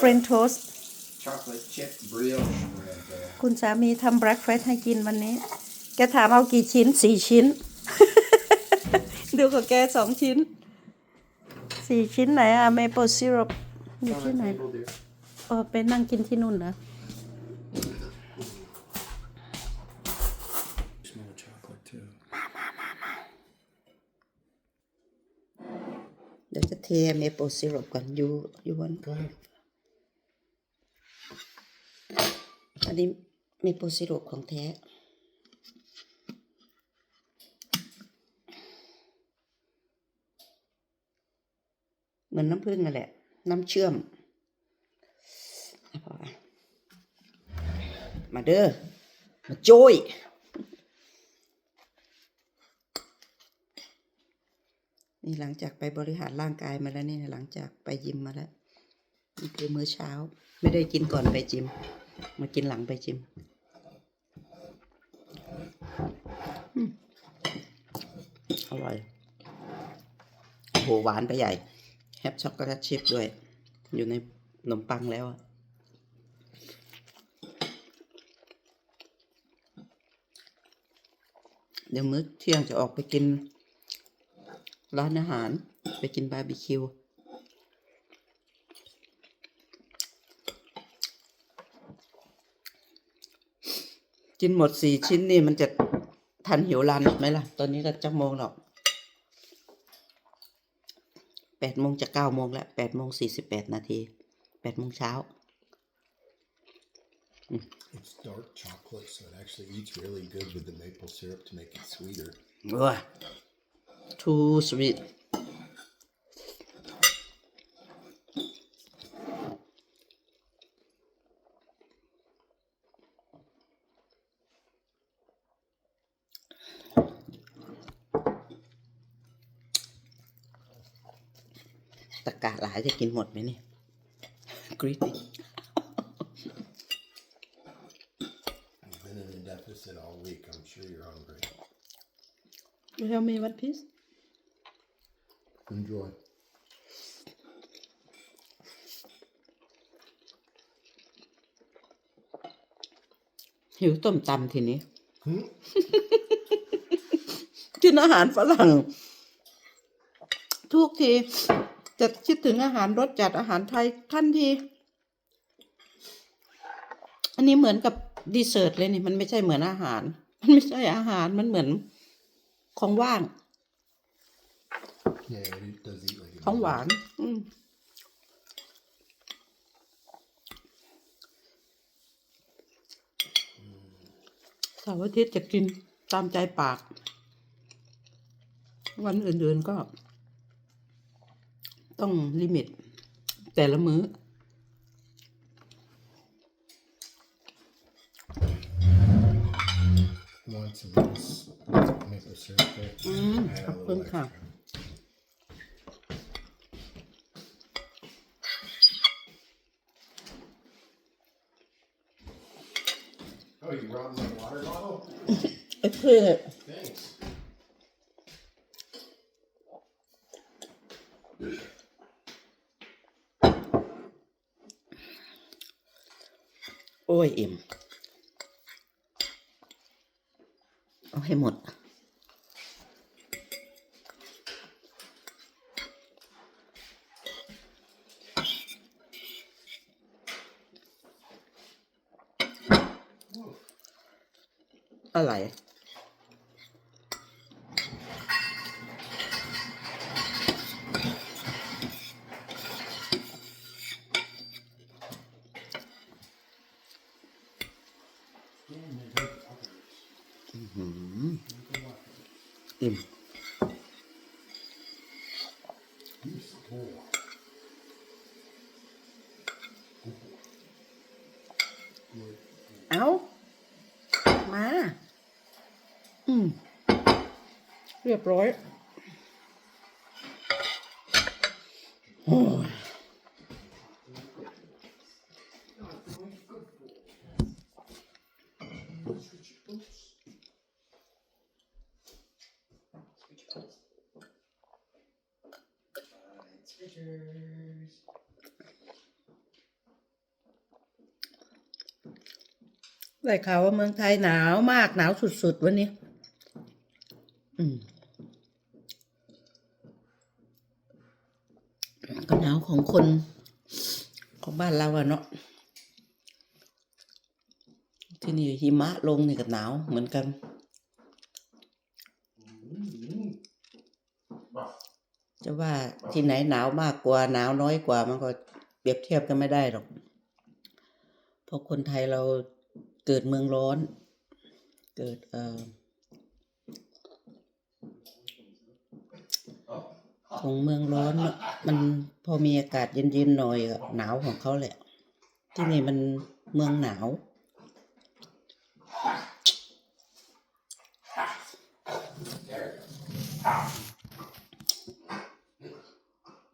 French toast chocolate chip brioche bread there. คุณสามีทำ breakfast ให้กินวันนี้ แกถามเอากี่ชิ้นสี่ชิ้น ดูกับแกสองชิ้นสี่ชิ้นไหนอะ maple syrup อยู่ On ที่ the ไหน table, dear. เออไปนั่งกินที่นู่นนะ Small chocolate too. เดี๋ยวจะเท maple syrup ก่อนยูยูวัน อันนี้ maple syrup ของแท้เหมือนน้ำผึ้งนั่นแหละ น้ำเชื่อมอมาเด้อ มาโจยนี่หลังจากไปบริหารร่างกายมาแล้วนี่หลังจากไปยิมมาแล้วนี่คือมื้อเช้า ไม่ได้กินก่อนไปจิม มากินหลังไปจิมอร่อยโอ้โหหวานไปใหญ่ แฮปช็อกโกแลตชิพด้วย อยู่ในขนมปังแล้วอะเดี๋ยวมื้อเที่ยงจะออกไปกินร้านอาหาร ไปกินบาร์บีคิว กินหมดสี่ชิ้นนี่มันจะทันหิวรันไหมล่ะ ตอนนี้ก็จะโมงหรอกแปดโมงจะเก้าโมงแล้วแปดโมงสี่สิบแปดนาทีแปดโมงเช้า It's dark chocolate, so it actually eats really good with the maple syrup to make it sweeter. ว้า too sweet ตะกะหลายจะกินหมดไหมเนี่ยกรีด You've been in a deficit all week. I'm sure you're hungry. You tell me what piece Enjoy. หิวต้มตำทีนี้กินอาหารฝรั่ง ทุกที จะคิดถึงอาหารรสจัดอาหารไทยทันที อันนี้เหมือนกับดีเซอร์ตเลยนี่ มันไม่ใช่เหมือนอาหาร มันไม่ใช่อาหารมันเหมือนของว่าง Yeah, it does eat like ของหวาน อืมเสาร์อาทิตย์จะกินตามใจปาก วันอื่นๆก็ ต้องลิมิต แต่ละมื้อ Want some of this maple syrup there? Mm, Add a ขอบ little คุณค่ะ extra. Oh, you brought my water bottle? ไอ้เพื่อ Thanks. โอ้ยอิ่ม เอาให้หมด อะไร อิ่มเอามา อืม เรียบร้อย โอ้ย pictures. ได้ข่าวว่าเมืองไทยหนาวมากหนาวสุดๆวันนี้ อืมก็หนาวของคนของบ้านเราอะเนาะที่นี่หิมะลงนี่ก็หนาวเหมือนกัน จะว่าที่ไหนหนาวมากกว่าหนาวน้อยกว่ามันก็เปรียบเทียบกันไม่ได้หรอกเพราะคนไทยเราเกิดเมืองร้อน เกิดเออของเมืองร้อนมันพอมีอากาศเย็นๆหน่อยหนาวของเขาแหละ ที่นี่มันเมืองหนาว